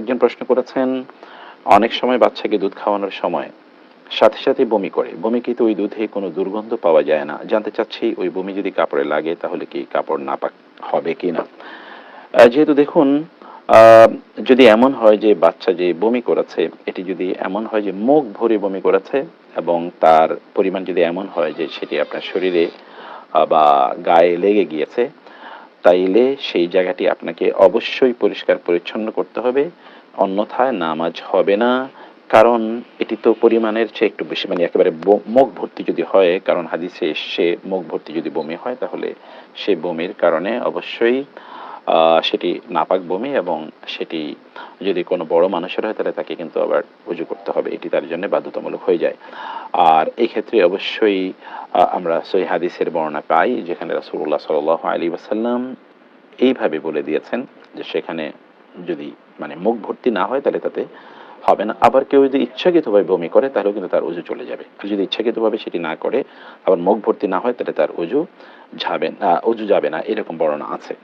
একজন প্রশ্ন করেছেন, অনেক সময় বাচ্চাকে দুধ খাওয়ানোর সময় সাথে সাথে বমি করে। বমি কিন্তু ওই দুধে কোনো দুর্গন্ধ পাওয়া যায় না? জানতে চাচ্ছি, ওই বমি যদি কাপড়ে লাগে, তাহলে কি কাপড় নাপাক হবে কি না? যেহেতু দেখুন যদি এমন হয় যে বাচ্চা যে বমি করেছে, এটি যদি এমন হয় যে মুখ ভরে বমি করেছে এবং তার পরিমাণ যদি এমন হয় যে সেটি আপনার শরীরে বা গায়ে লেগে গিয়েছে তাইলে সেই জায়গাটি আপনাকে অবশ্যই পরিষ্কার পরিচ্ছন্ন করতে হবে। অন্যথায় নামাজ হবে না। কারণ এটি তো পরিমাণের চেয়ে একটু বেশি মানে একেবারে মুখ ভর্তি যদি হয়, কারণ হাদিসে সে মুখ ভর্তি যদি বমি হয়, তাহলে সে বমির কারণে অবশ্যই সেটি নাপাক বমি এবং সেটি যদি কোনো বড় মানুষের হয়, তাহলে তাকে কিন্তু আবার উজু করতে হবে। এটি তার জন্য বাধ্যতামূলক হয়ে যায়। আর এই ক্ষেত্রে অবশ্যই আমরা সই হাদিসের বর্ণনা পাই যেখানে রাসূলুল্লাহ সাল্লাল্লাহু আলাইহি ওয়াসাল্লাম এইভাবে বলে দিয়েছেন যে সেখানে যদি মানে মুখ ভর্তি না হয় তাহলে তাতে হবে না। আবার কেউ যদি ইচ্ছাকৃতভাবে বমি করে তাহলেও কিন্তু তার উজু চলে যাবে। আর যদি ইচ্ছাকৃতভাবে সেটি না করে আবার মুখ ভর্তি না হয় তাহলে তার উজু যাবে না, উজু যাবে না। এরকম বর্ণনা আছে।